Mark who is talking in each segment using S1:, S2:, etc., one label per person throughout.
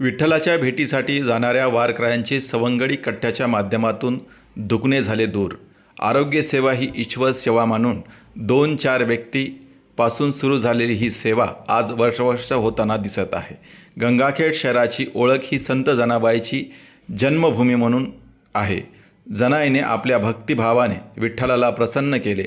S1: विठ्ठलाच्या भेटीसाठी जाणाऱ्या वारकऱ्यांचे सवंगडी कट्ट्याच्या माध्यमातून दुखणे झाले दूर. आरोग्यसेवा ही ईश्वर सेवा मानून दोन चार व्यक्तीपासून सुरू झालेली ही सेवा आज वर्षवर्ष होताना दिसत आहे. गंगाखेड शहराची ओळख ही संत जनाबाईची जन्मभूमी म्हणून आहे. जनाईने आपल्या भक्तिभावाने विठ्ठलाला प्रसन्न केले.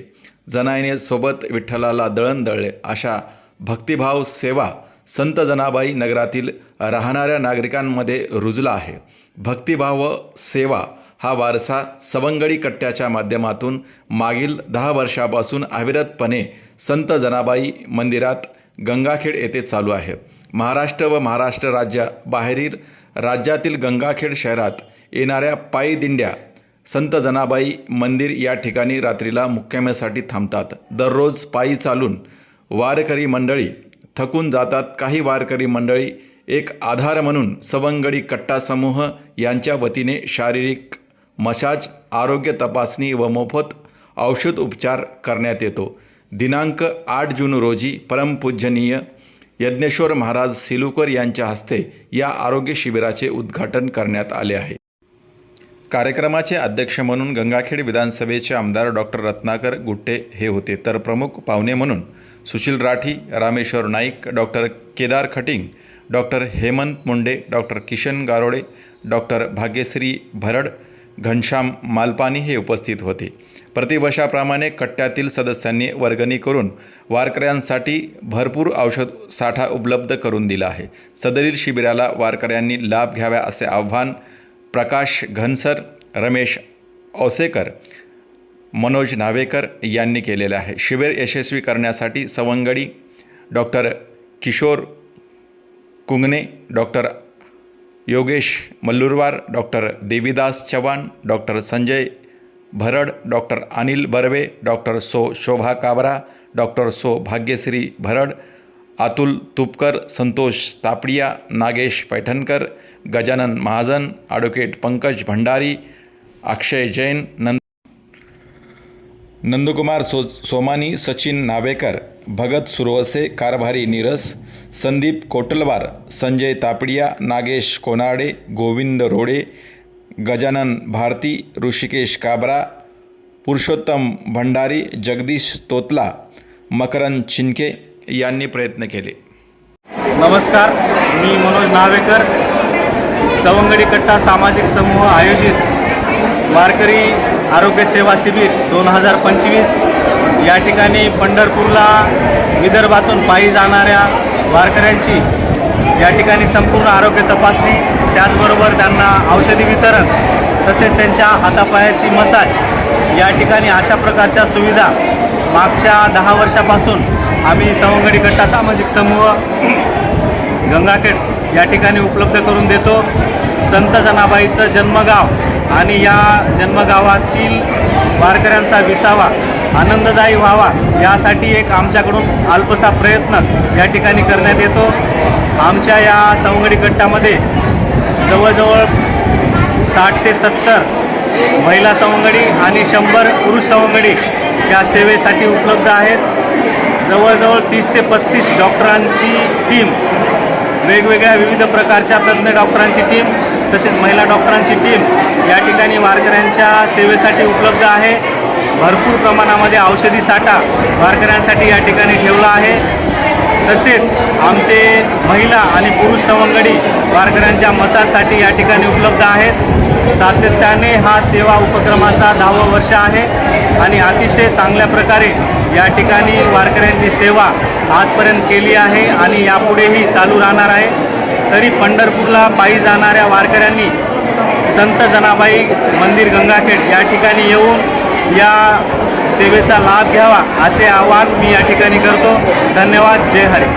S1: जनाईने सोबत विठ्ठलाला दळण दळले. अशा भक्तिभाव सेवा संत जनाबाई नगरातील राहणाऱ्या नागरिकांमध्ये रुजला आहे. भक्तिभाव व सेवा हा वारसा सवंगडी कट्ट्याच्या माध्यमातून मागील दहा वर्षापासून अविरतपणे संत जनाबाई मंदिरात गंगाखेड येथे चालू आहे. महाराष्ट्र व महाराष्ट्र राज्या बाहेरील राज्यातील गंगाखेड शहरात येणाऱ्या पायी दिंड्या संत जनाबाई मंदिर या ठिकाणी रात्रीला मुक्कामेसाठी थांबतात. दररोज पायी चालून वारकरी मंडळी थकून जातात काही वारकरी मंडळी एक आधार म्हणून सवंगडी कट्टा समूह यांच्या वतीने शारीरिक मसाज आरोग्य तपासणी व मोफत औषध उपचार करण्यात येतो. दिनांक आठ जून रोजी परमपूजनीय यज्ञेश्वर महाराज सिलुकर यांच्या हस्ते या आरोग्य शिबिराचे उद्घाटन करण्यात आले आहे. कार्यक्रमाचे अध्यक्ष म्हणून गंगाखेड विधानसभेचे आमदार डॉक्टर रत्नाकर गुट्टे हे होते. तर प्रमुख पाहुणे म्हणून Sushil Rathi Rameshwar Naik doctor Kedar Khating doctor Hemant Munde doctor Kishan Garode doctor Bhagyashree Bharad Ghanshyam Malpani हे उपस्थित होते. प्रतिवर्षाप्रमाणे कट्ट्यातील सदस्यांनी वर्गणी करून वारकऱ्यांसाठी भरपूर औषध साठा उपलब्ध करून दिला आहे. सदरील शिबिराला वारकऱ्यांनी लाभ घ्यावा असे आव्हान प्रकाश घनसर रमेश औसेकर मनोज नावेकर यांनी केलेलं आहे. शिबिर यशस्वी करण्यासाठी सवंगडी doctor Kishor Kungne doctor Yogesh Mallurwar doctor Devidas Chavan doctor Sanjay Bharad doctor Anil Barve doctor so Shobha Kabra doctor सो भाग्यश्री भरड अतुल तुपकर संतोष तापडिया नागेश पैठणकर गजानन महाजन ॲडव्होकेट पंकज भंडारी अक्षय जैन नंद नंदकुमार सो सोमानी सचिन नावेकर भगत सुरवसे कारभारी नीरस संदीप कोटलवार संजय तापडिया नागेश कोनाडे गोविंद रोडे गजानन भारती ऋषिकेश काबरा पुरुषोत्तम भंडारी जगदीश तोतला मकरंद चिनके यांनी प्रयत्न केले.
S2: नमस्कार मी मनोज नावेकर. सवंगडी कट्टा सामाजिक समूह आयोजित वारकरी आरोग्य सेवा शिबिर दोन हजार पंचवीस. या ठिकाणी पंढरपूरला विदर्भातून पायी जाणाऱ्या वारकऱ्यांची या ठिकाणी संपूर्ण आरोग्य तपासणी त्याचबरोबर त्यांना औषधी वितरण तसेच त्यांच्या हातापायाची मसाज या ठिकाणी अशा प्रकारच्या सुविधा मागच्या दहा वर्षापासून आम्ही सवंगडी गट्टा सामाजिक समूह गंगाखेड या ठिकाणी उपलब्ध करून देतो. संत जनाबाईचं जन्मगाव आणि या जन्मगावातील वारकऱ्यांचा विसावा आनंददायी व्हावा यासाठी एक आमच्याकडून अल्पसा प्रयत्न या ठिकाणी करण्यात येतो. आमच्या या सवंगडी गटामध्ये जवळजवळ साठ ते सत्तर महिला सवंगडी आणि शंभर पुरुष सवंगडी या सेवेसाठी उपलब्ध आहेत. जवळजवळ तीस ते पस्तीस डॉक्टरांची टीम वेगवेगळ्या विविध प्रकारच्या तज्ज्ञ डॉक्टरांची टीम तसेच महिला डॉक्टरांची टीम या ठिकाणी वारकऱ्यांच्या सेवेसाठी उपलब्ध आहे. भरपूर प्रमाणामध्ये औषधी साठा वारकऱ्यांसाठी या ठिकाणी ठेवला आहे. तसेच आमचे महिला आणि पुरुष सवंगडी वारकऱ्यांच्या मसाजसाठी या ठिकाणी उपलब्ध आहेत. सातत्याने हा सेवा उपक्रमाचा दहावं वर्ष आहे आणि अतिशय चांगल्या प्रकारे या ठिकाणी वारकऱ्यांची सेवा आजपर्यंत केली आहे आणि यापुढेही चालू राहणार आहे. तरी पंढरपूरला पायी जाणाऱ्या वारकऱ्यांनी संत जनाबाई मंदिर गंगाखेड या ठिकाणी येऊन या सेवेचा लाभ घ्यावा असे आवाहन मी या ठिकाणी करतो. धन्यवाद. जय हरी.